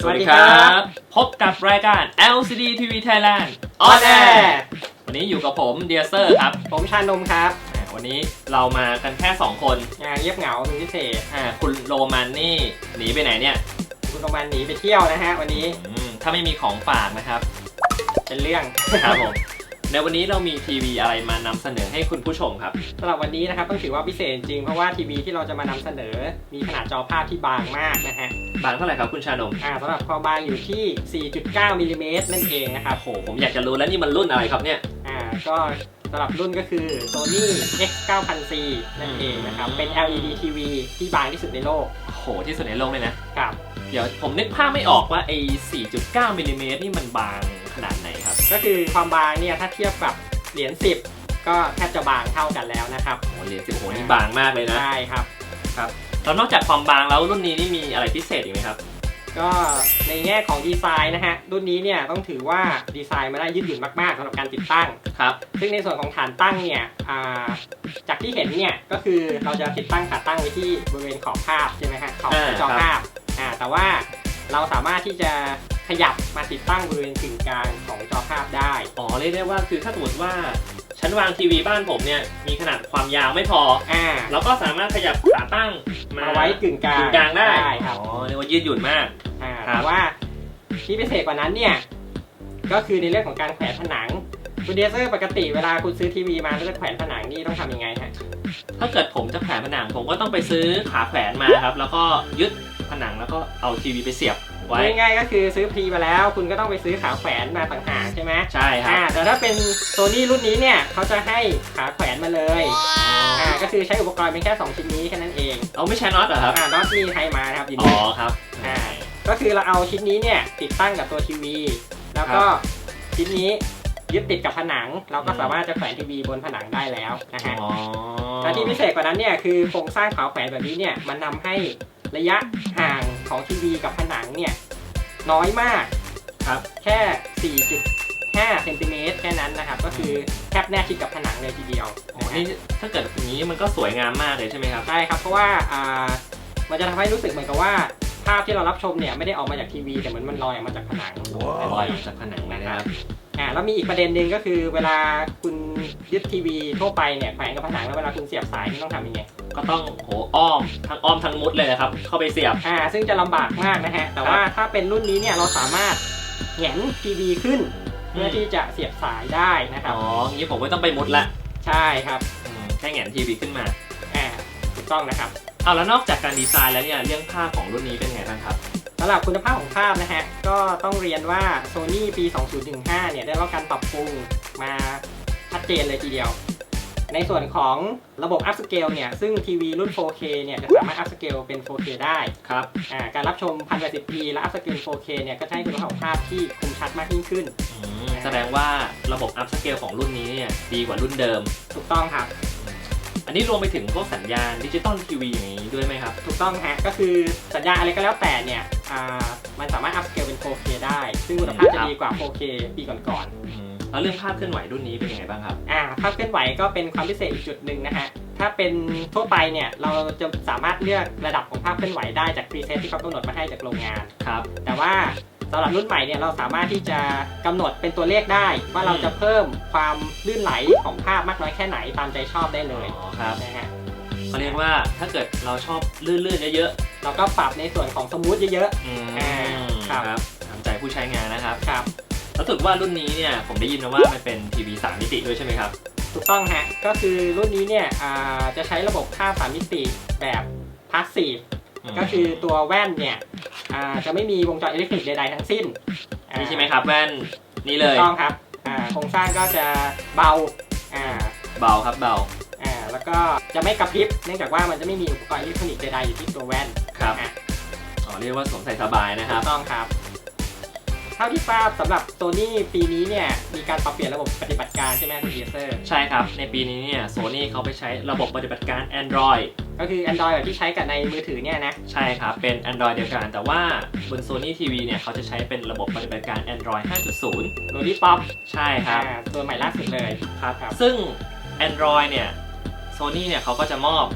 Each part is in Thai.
สวัสดีครับ พบกับรายการ LCD TV Thailand On Air วันนี้อยู่กับผมเดียเซอร์ครับ ผมชานมครับอ่าวันนี้เรามากันแค่ 2 คนงานเงียบเหงาเป็นพิเศษอ่าคุณโรมันนี่หนีไปไหนเนี่ยคุณประมาณหนีไปเที่ยวนะฮะวันนี้อืมถ้าไม่มีของฝากนะครับ เป็นเรื่อง ครับผม ในวันนี้เรามีทีวีอะไรมานำเสนอให้คุณผู้ชมครับสำหรับวันนี้นะครับต้องถือว่าพิเศษจริงเพราะว่าทีวีที่เราจะมานำเสนอ มีขนาดจอภาพที่บางมากนะฮะบางเท่าไหร่ครับคุณชานมอ่าสำหรับความบางอยู่ที่ 4.9มิลลิเมตรนั่นเองนะครับโอ้โหผมอยากจะรู้แล้วนี่มันรุ่นอะไรครับเนี่ยอ่าก็สำหรับรุ่นก็คือ Sony X 9000C นั่นเองนะครับ เป็น LED TV ที่บางที่สุดในโลกโอ้โหที่สุดในโลกเลยนะครับ เดี๋ยวผมนึกภาพไม่ออกว่าไอ้ 4.9มิลลิเมตรนี่มันบาง ก็คือความบางเนี่ยถ้าเทียบกับเหรียญ10 ก็แทบจะบางเท่ากันแล้วนะครับโอ้โหเหรียญสิบโอ้โหนี่บางมากเลยนะ ใช่ครับแล้วนอกจากความบางแล้วรุ่นนี้นี่มีอะไรพิเศษอีกไหมครับ ก็ในแง่ของดีไซน์นะฮะรุ่นนี้เนี่ยต้องถือว่าดีไซน์มาได้ยืดหยุ่นมากๆสำหรับการติดตั้ง ครับ ซึ่งในส่วนของฐานตั้งเนี่ยอ่าจากที่เห็นเนี่ยก็คือเราจะติดตั้งขาตั้งไว้ที่บริเวณขอบภาพใช่ไหมฮะขอบอ่าจอครับ ภาพอ่าแต่ว่าเราสามารถที่จะ ขยับมาติดตั้งบริเวณกึ่งกลางของจอภาพได้ อ๋อเรียกได้ว่าคือถ้าสมมติว่าชั้นวางทีวีบ้านผมเนี่ยมีขนาดความยาวไม่พอ อ่าเราก็สามารถขยับขาตั้งมามาไว้กึ่งกลางกึ่งกลางได้ครับ อ๋อเรียกว่ายืดหยุ่นมาก อ่าครับ แต่ว่าที่พิเศษกว่านั้นเนี่ย ก็คือในเรื่องของการแขวนผนังคุณเดเซอร์ปกติเวลาคุณซื้อทีวีมาแล้วจะแขวนผนังนี่ต้องทำยังไงฮะ ถ้าเกิดผมจะแขวนผนังผมก็ต้องไปซื้อขาแขวนมาครับ แล้วก็ยึดผนังแล้วก็เอาทีวีไปเสียบ ไว้ ง่ายๆก็คือซื้อพรีมาแล้ว คุณก็ต้องไปซื้อขาแขวนมาต่างหากใช่ไหมใช่ครับ อ่าแต่ถ้าเป็นโซนี่รุ่นนี้เนี่ยเขาจะให้ขาแขวนมาเลยอ่าก็คือใช้อุปกรณ์เป็นแค่ 2 ชิ้นนี้แค่นั้นเองเอาไม่ใช้น็อตเหรอครับอ่าน็อตมีให้มานะครับยินอ๋ดีอครับ อ่าก็คือเราเอาชิ้นนี้เนี่ยติดตั้งกับตัวทีวีแล้วก็ชิ้นนี้ยึดติดกับผนัง เราก็สามารถจะแขวนทีวีบนผนังได้แล้วนะฮะ อ๋อ และที่พิเศษกว่านั้นเนี่ยคือโครงสร้างขาแขวนแบบนี้เนี่ยมันทำให้ ระยะห่างของทีวีกับผนังเนี่ยน้อยมากครับแค่ 4.5เซนติเมตรแค่นั้นนะครับ ก็คือแทบแนบชิดกับผนังเลยทีเดียวอ๋อนี่ถ้าเกิดอย่างนี้มันก็สวยงามมากเลยใช่ไหมครับ ใช่ครับ เพราะว่าอ่ามันจะทำให้รู้สึกเหมือนกับว่า ภาพที่เรารับชมเนี่ยไม่ได้ออกมาจากทีวีแต่เหมือนมันลอยออกมาจากผนังลอยออกจากผนังเลยนะครับอ่าแล้วมีอีกประเด็นหนึ่งก็คือเวลาคุณยึดทีวีทั่วไปเนี่ยแขวนกับผนังแล้วเวลาคุณเสียบสายนี่ต้องทำยังไงก็ต้องโหอ้อมทั้งอ้อมทั้งมุดเลยนะครับ เข้าไปเสียบอ่าซึ่งจะลำบากมากนะฮะแต่ว่าถ้าเป็นรุ่นนี้เนี่ยเราสามารถแหงนทีวีขึ้น เพื่อที่จะเสียบสายได้นะครับอ๋องี้ผมไม่ต้องไปมุดละใช่ครับอืมแค่แหงนทีวีขึ้นมาอ่าถูกต้องนะครับ เอาแล้วนอกจากการดีไซน์แล้วเนี่ยเรื่องภาพของรุ่นนี้เป็นไงบ้างครับ สำหรับคุณภาพของภาพนะฮะ ก็ต้องเรียนว่า Sony ปี 2015 เนี่ยได้รับการปรับปรุงมาชัดเจนเลยทีเดียว ในส่วนของระบบ upscale เนี่ย ซึ่งทีวีรุ่น 4K เนี่ยจะสามารถ upscale เป็น 4K ได้ครับ อ่า การรับชม 1080p และ upscale 4K เนี่ย ก็จะให้คุณภาพของภาพที่คมชัดมากยิ่งขึ้นอืมแสดงว่าระบบอัพสเกลของรุ่นนี้เนี่ยดีกว่ารุ่นเดิม ถูกต้องครับ อันนี้รวมไปถึงพวกสัญญาณดิจิตอลทีวีอย่างนี้ด้วยไหมครับ ถูกต้องฮะก็คือสัญญาณอะไรก็แล้วแต่เนี่ยอ่ามันสามารถ upscale เป็น 4K ได้ ซึ่งคุณภาพจะดีกว่า 4K ปีก่อนๆอืมแล้วเรื่องภาพเคลื่อนไหวรุ่นนี้เป็นยังไงบ้างครับอ่าภาพเคลื่อนไหวก็เป็นความพิเศษอีกจุดหนึ่งนะฮะถ้าเป็นทั่วไปเนี่ยเราจะสามารถเลือกระดับของภาพเคลื่อนไหวได้จากพรีเซตที่เขากำหนดมาให้จากโรงงาน ครับ แต่ว่า สำหรับรุ่นใหม่เนี่ยเราสามารถที่จะกำหนดเป็นตัวเลขได้ ว่าเราจะเพิ่มความลื่นไหลของภาพมากน้อยแค่ไหนตามใจชอบได้เลยอ๋อครับ นะฮะเขาเรียกว่าถ้าเกิดเราชอบลื่นๆเยอะเราก็ปรับในส่วนของสมูทเยอะ ๆอืมอ่าครับครับตามใจผู้ใช้งานนะครับๆ ครับแล้วรู้สึกว่ารุ่นนี้เนี่ยผมได้ยินมาว่ามันเป็นทีวี3มิติด้วยใช่ไหมครับ ถูกต้องฮะ ก็คือรุ่นนี้เนี่ยอ่าจะใช้ระบบภาพสามมิติแบบพาสซีฟ ก็คือตัวแว่นเนี่ยอ่าจะไม่มีวงจรอิเล็กทริกใดๆทั้งสิ้นนี่ใช่ไหมครับแว่นนี่เลถูยกต้องครับอ่าโครงสร้างก็จะเบาอ่าเบาครับเบา อ่าแล้วก็จะไม่กระพริบเนื่องจากว่ามันจะไม่มีอุปกรณ์อิเล็กทรอนิกส์ใดๆอยู่ที่ตัวแว่นครับอะอ๋อเรียกว่าสวมใส่สบายนะคถูรับ กต้องครับ เท่าที่ทราบสำหรับโซนี่ปีนี้เนี่ย มีการปรับเปลี่ยนระบบปฏิบัติการใช่ไหมคุณเดียเซอร์ใช่ครับ ในปีนี้เนี่ยโซนี่เขาไปใช้ระบบปฏิบัติการ Android ก็คือ Android แบบที่ใช้กับในมือถือเนี่ยนะ ใช่ครับ เป็น Android เดียวกัน แต่ว่าบน Sony TV เนี่ยเขาจะใช้เป็นระบบปฏิบัติการ Android 5.0โรดี้ป๊อปใช่ครับตัวใหม่ล่าสุดเลยครับครับ ซึ่ง Android เนี่ย Sony เนี่ยเขาก็จะมอบ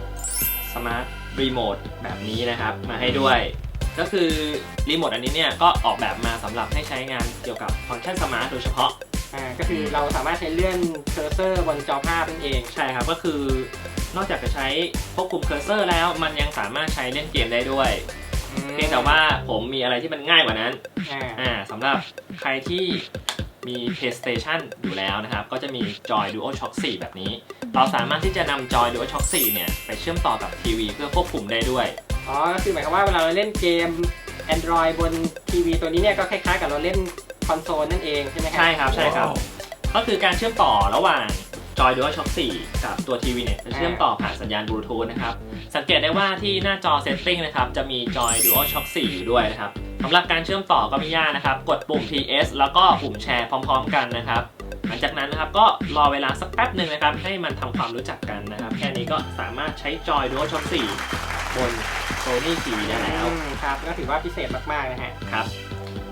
สมาร์ทรีโมทแบบนี้นะครับ มาให้ด้วย ก็คือรีโมทอันนี้เนี่ยก็ออกแบบมาสำหรับให้ใช้งานเกี่ยวกับฟังก์ชันสมาร์ทโดยเฉพาะ อ่าก็คือเราสามารถใช้เลื่อนเคอร์เซอร์บนจอภาพนั่นเอง ใช่ครับก็คือนอกจากจะใช้ควบคุมเคอร์เซอร์แล้ว มันยังสามารถใช้เล่นเกมได้ด้วย เพียงแต่ว่าผมมีอะไรที่มันง่ายกว่านั้น อ่าอ่าสำหรับใครที่มี PlayStation อยู่แล้วนะครับ ก็จะมี Joy DualShock 4 แบบนี้ เราสามารถที่จะนำ Joy DualShock 4 เนี่ย ไปเชื่อมต่อกับทีวีเพื่อควบคุมได้ด้วย อ๋อก็คือหมายความว่าเวลาเราเล่นเกม Android บนทีวีตัวนี้เนี่ยก็คล้ายๆกับเราเล่นคอนโซลนั่นเองใช่ไหมครัใช่ครับใช่ครับ ก็คือการเชื่อมต่อระหว่าง Joy DualShock 4 กับตัวทีวีเนี่ยจะเชื่อมต่อผ่านสัญญาณบลูทูธนะครับ สังเกตได้ว่าที่หน้าจอ Setting นะครับ จะมี Joy DualShock 4 อยู่ด้วยนะครับสำหรับการเชื่อมต่อก็ไม่ยากนะครับ กดปุ่ม PS แล้วก็ปุ่มแชร์พร้อม ๆ กันนะครับ หลังจากนั้นนะครับก็รอเวลาสักแป๊บหนึ่งนะครับ ให้มันทำความรู้จักกันนะครับ แค่นี้ก็สามารถใช้ Joy DualShock 4 บน Sony TV ได้แล้ว อืมครับก็ถือว่าพิเศษมากๆนะฮะ ครับ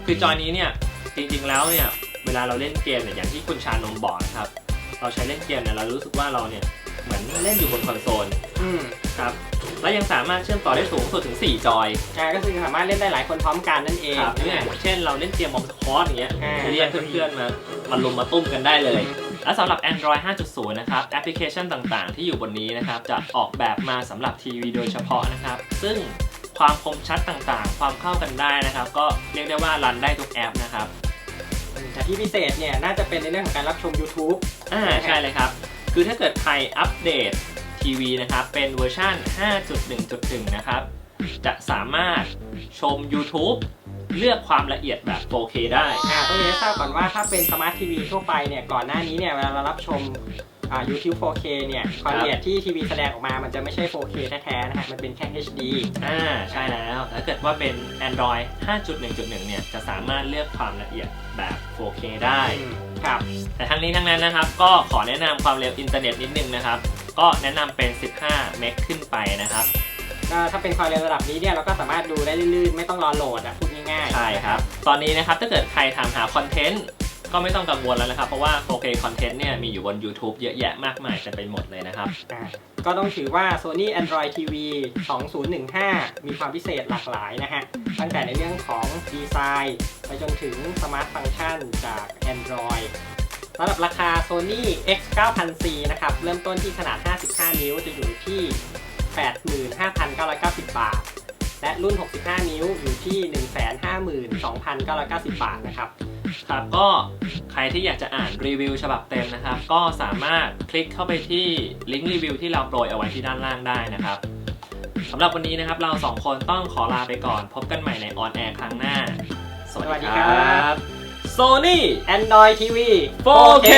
คือจอยนี้เนี่ย จริงๆ แล้วเนี่ย เวลาเราเล่นเกมเนี่ย อย่างที่คุณชานมบอกนะครับ เราใช้เล่นเกมเนี่ย เรารู้สึกว่าเราเนี่ย เหมือนเล่นอยู่บนคอนโซล อืมครับ และยังสามารถเชื่อมต่อได้สูงสุดถึง 4 จอย อ่าก็คือสามารถเล่นได้หลายคนพร้อมกันนั่นเองครับเนี่ยเช่นเราเล่นเกมมอมสคอร์อย่างเงี้ยอ่า เรียกเพื่อนๆมามาลุมมาตุ้มกันได้เลย และสำหรับ Android 5.0 นะครับ แอปพลิเคชันต่างๆ ที่อยู่บนนี้นะครับ จะออกแบบมาสำหรับทีวีโดยเฉพาะนะครับ ซึ่งความคมชัดต่างๆ ความเข้ากันได้นะครับ ก็เรียกได้ว่ารันได้ทุกแอปนะครับ แต่ที่พิเศษเนี่ยน่าจะเป็นในเรื่องของการรับชม YouTube อ่าใช่เลยครับ คือถ้าเกิดใครอัปเดตทีวีนะครับ เป็นเวอร์ชัน5.1.1 นะครับ จะสามารถชม YouTube เลือกความละเอียดแบบ 4K ได้ อ่าต้องเรียนให้ทราบก่อนว่าถ้าเป็นสมาร์ททีวีทั่วไปเนี่ยก่อนหน้านี้เนี่ยเวลาเรารับชมอ่า YouTube 4K เนี่ยความละเอียดที่ทีวีแสดงออกมามันจะไม่ใช่ 4K แท้ๆนะฮะมันเป็นแค่ HD อ่าใช่แล้ว ถ้าเกิดว่าเป็น Android 5.1.1 เนี่ย จะสามารถเลือกความละเอียดแบบ 4K ได้ อืมครับ แต่แต่ทั้งนี้ทั้งนั้นนะครับ ก็ขอแนะนำความเร็วอินเทอร์เน็ตนิดนึงนะครับ ก็แนะนำเป็น 15 เมกขึ้นไปนะครับ ก็ถ้าเป็นความเร็วระดับนี้เนี่ยเราก็สามารถดูได้ลื่นๆ ไม่ต้องรอโหลดอะพูด ง่ายๆ ใช่ครับ ตอนนี้นะครับถ้าเกิดใครถามหาคอนเทนต์ก็ไม่ต้องกังวลแล้วนะครับ เพราะว่า 4K คอนเทนต์เนี่ยมีอยู่บน YouTube เยอะแยะมากมายเต็มไปหมดเลยนะครับ อ่าก็ต้องถือว่า Sony Android TV 2015 มีความพิเศษหลากหลายนะฮะ ตั้งแต่ในเรื่องของดีไซน์ไปจนถึงสมาร์ทฟังก์ชันจาก Android สำหรับราคา Sony X 9000C นะครับ เริ่มต้นที่ขนาด 55 นิ้วจะอยู่ที่ 85,990 บาท และรุ่น 65 นิ้วอยู่ที่ 152,990 บาทนะครับครับก็ใครที่อยากจะอ่านรีวิวฉบับเต็มนะครับ ก็สามารถคลิกเข้าไปที่ลิงก์รีวิวที่เราโปรยเอาไว้ที่ด้านล่างได้นะครับสำหรับวันนี้นะครับเราสองคนต้องขอลาไปก่อน พบกันใหม่ในออนแอร์ครั้งหน้า สวัสสวัสดีดีคครัรับ Sony Android TV 4K